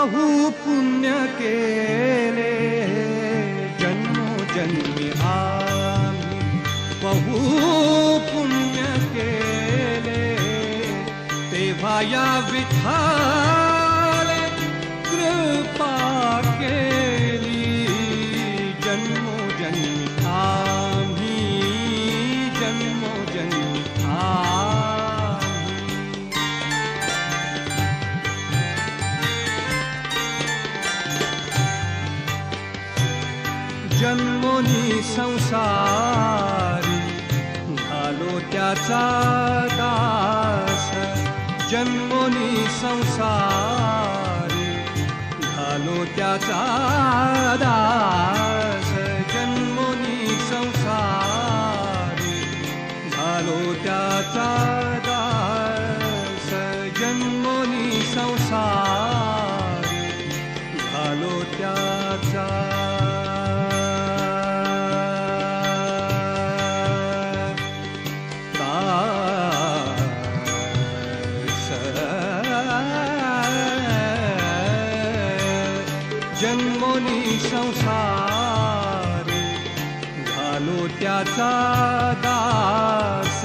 बहु पुण्य केले। जन्मो जन्मी आम्ही बहु पुण्य केले। तेव्हा या विठाले कृपा के जन्मोनी संसारी झालो त्याचा दास. जन्मोनी संसारी झालो त्याचा दास. जन्मोनी संसारी झालो त्याचा दास. जन्मोनी संसारी झालो त्याचा जन्मोनी संसार. झालो त्याचा दास.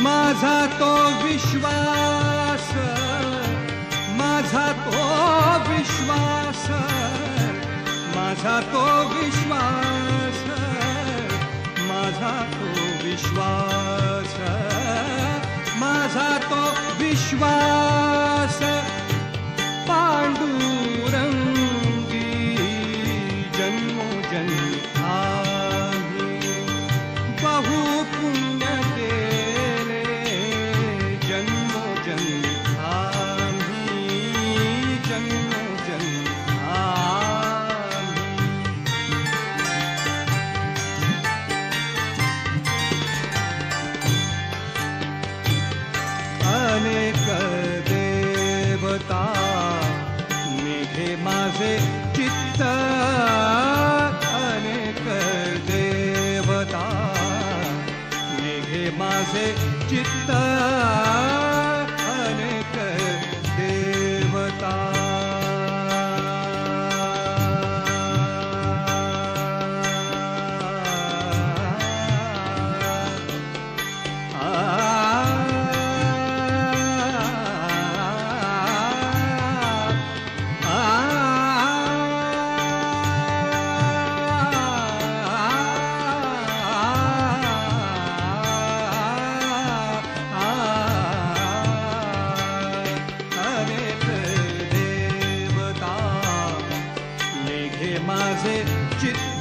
माझा तो विश्वास. माझा तो विश्वास. माझा तो विश्वास. माझा तो विश्वास. माझा तो विश्वास. निघे माझे चित्त चित्त